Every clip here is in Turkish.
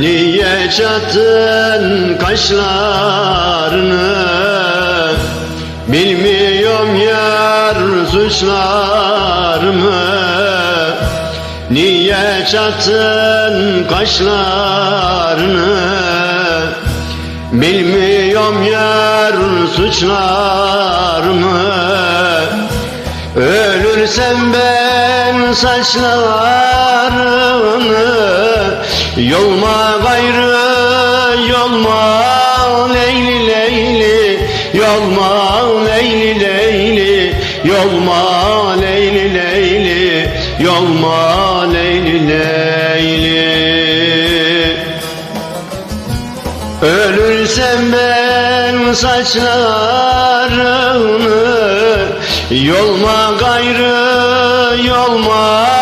Niye çattın kaşlarını? Bilmiyorum yar suçlarımı Niye çattın kaşlarını? Bilmiyorum yar suçlarımı Ölürsem ben saçlarını Yolma gayrı yolma leyli leyli Yolma leyli leyli Yolma leyli leyli Yolma leyli leyli. Ölürsem ben saçlarını Yolma gayrı yolma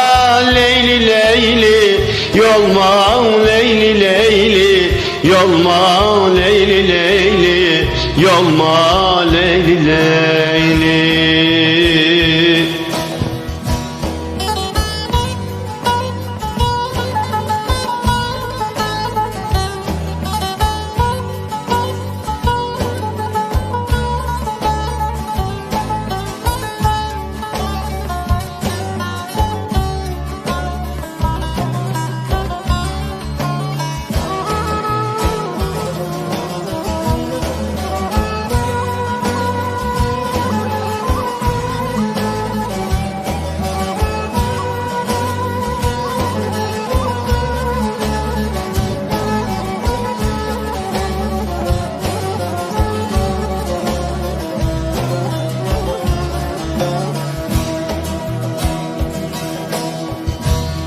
Yolma leyli leyli Yolma leyli leyli Yolma leyli leyli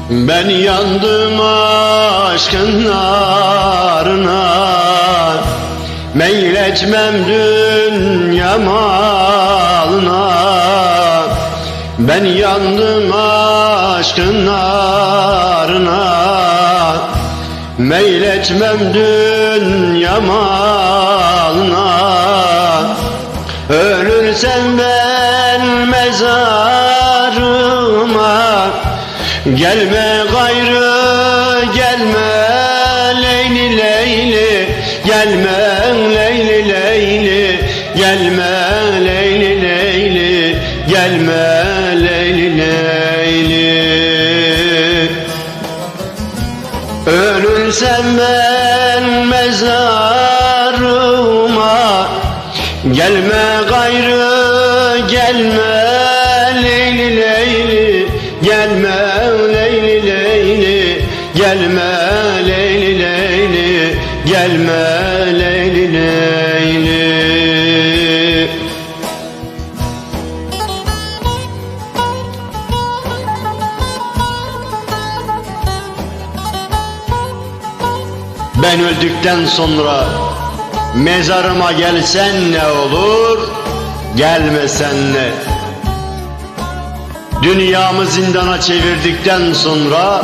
Ben yandım aşkın narına. Meyletmem dünya malına. Ben yandım aşkın narına. Meyletmem dünya malına. Ölürsem ben mezarıma Gelme gayrı gelme leyli leyli. Gelme leyli leyli Gelme leyli leyli. Gelme leyli leyli. Ölürsem ben mezarıma. Gelme Ben öldükten sonra mezarıma gelsen ne olur, gelmesen ne? Dünyamı zindana çevirdikten sonra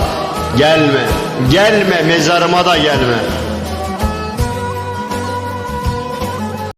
gelme, gelme mezarıma da gelme.